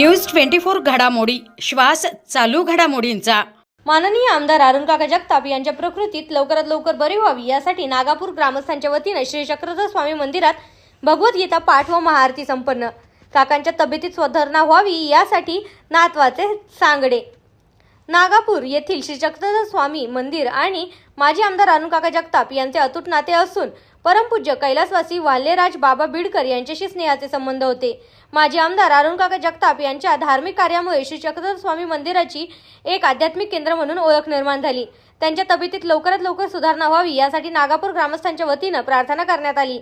News twenty four घडामोडी. श्वास चालू घडामोडींचा. माननीय आमदार अरुणकाका जगताप यांच्या प्रकृतीत लवकरात लवकर बरी व्हावी यासाठी नागापूर ग्रामस्थांच्या वतीने श्री चक्रधर स्वामी मंदिरात भगवद्गीता पाठ व महाआरती संपन्न. काकांच्या तब्येतीत सुधारणा व्हावी यासाठी नातवाचे सांगडे. नागापूर येथील श्री चक्रधर स्वामी मंदिर आणि माजी आमदार अनुकाका जगताप यांचे अतूट नाते असून परमपूज्य कैलासवासी वाल्हेराज बाबा बिडकर यांच्याशी स्नेहाचे संबंध होते. माजी आमदार अरुणकाका जगताप यांच्या धार्मिक कार्यामुळे श्री चक्रधर स्वामी मंदिराची एक आध्यात्मिक केंद्र म्हणून ओळख निर्माण झाली. त्यांच्या तब्येतीत लवकरात लवकर सुधारणा व्हावी यासाठी नागापूर ग्रामस्थांच्या वतीनं प्रार्थना करण्यात आली.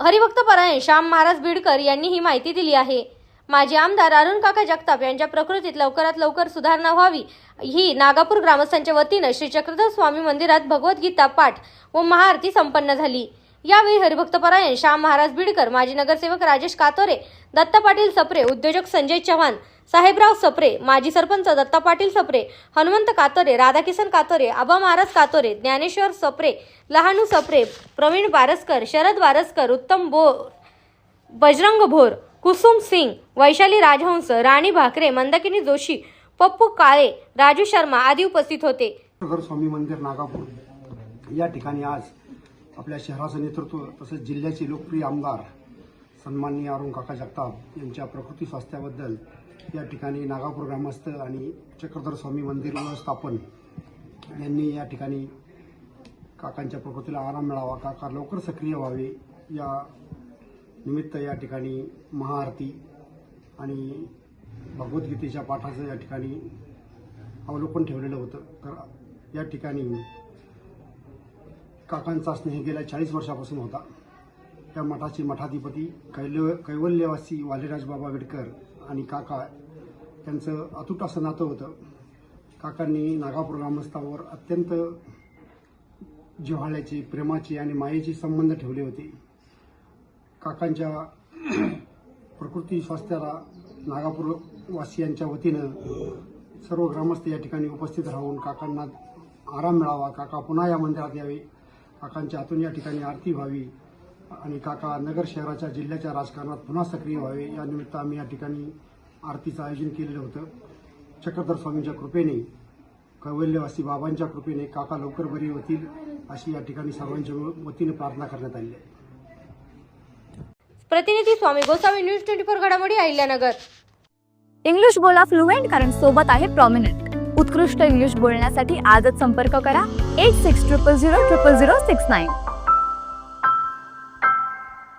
हरिभक्त परायण श्याम महाराज बिडकर यांनी ही माहिती दिली आहे. माजी आमदार अरुण काका जगताप यांच्या प्रकृतीत लवकरात लवकर सुधारणा व्हावी ही नागापूर ग्रामस्थांच्या वतीनं श्री चक्रधर स्वामी मंदिरात भगवद्गीता पाठ व महाआरती संपन्न झाली. यावेळी हरिभक्त परायण श्याम महाराज बिडकर माजी नगरसेवक राजेश कातोरे दत्ता पाटील सप्रे उद्योजक संजय चव्हाण साहेबराव सप्रे माजी सरपंच दत्ता पाटील सप्रे हनुमंत कातोरे राधाकिसन कातोरे आबा महाराज कातोरे ज्ञानेश्वर सप्रे लहानू सप्रे प्रवीण बारसकर शरद बारसकर उत्तम भोर बजरंग भोर कुसुम सिंग वैशाली राजहंस राणी भाकरे मंदाकिनी जोशी पप्पू काळे राजू शर्मा आदी उपस्थित होते. नगर स्वामी मंदिर नागापूर. या ठिकाणी आज आपल्या शहराचं नेतृत्व तसेच जिल्ह्याचे लोकप्रिय आमदार सन्माननीय अरुण काका जगताप यांच्या प्रकृती स्वास्थ्याबद्दल या ठिकाणी नागापूर ग्रामस्थ आणि चक्रधर स्वामी मंदिर व्यवस्थापन यांनी या ठिकाणी काकांच्या प्रकृतीला आराम मिळावा काका लवकर सक्रिय व्हावे या निमित्त या ठिकाणी महाआरती आणि भगवद्गीतेच्या पाठाचं या ठिकाणी अवलोकन ठेवलेलं होतं. तर या ठिकाणी काकांचा स्नेह गेल्या चाळीस वर्षापासून होता. त्या मठाचे मठाधिपती कैल कैवल्यवासी वालेराज बाबा आंबेडकर आणि काका त्यांचं अतूट असं नातं होतं. काकांनी नागापूर ग्रामस्थावर अत्यंत जिव्हाळ्याचे प्रेमाचे आणि मायेचे संबंध ठेवले होते. काकांच्या प्रकृती स्वास्थ्याला नागापूर वासियांच्या वतीनं सर्व ग्रामस्थ या ठिकाणी उपस्थित राहून काकांना आराम मिळावा. काका पुन्हा या मंदिरात यावे. काकांच्या हातून या ठिकाणी आरती व्हावी आणि काका नगर शहराच्या जिल्ह्याच्या राजकारणात पुन्हा सक्रिय व्हावे. या निमित्त आम्ही या ठिकाणी आरतीचं आयोजन केलेलं होतं. चक्रधर स्वामींच्या कृपेने कैवल्यवासी बाबांच्या कृपेने काका लवकर बरी होतील अशी या ठिकाणी सर्वांच्या वतीने प्रार्थना करण्यात आली आहे. प्रतिनिधी Swami Gosavi news twenty four घडामोडी अहिल्यानगर. इंग्लिश बोला फ्लुएंट कारण सोबत आहे प्रॉमिनंट उत्कृष्ट इंग्लिश बोलण्यासाठी आजच संपर्क करा. Eight six triple zero triple zero six nine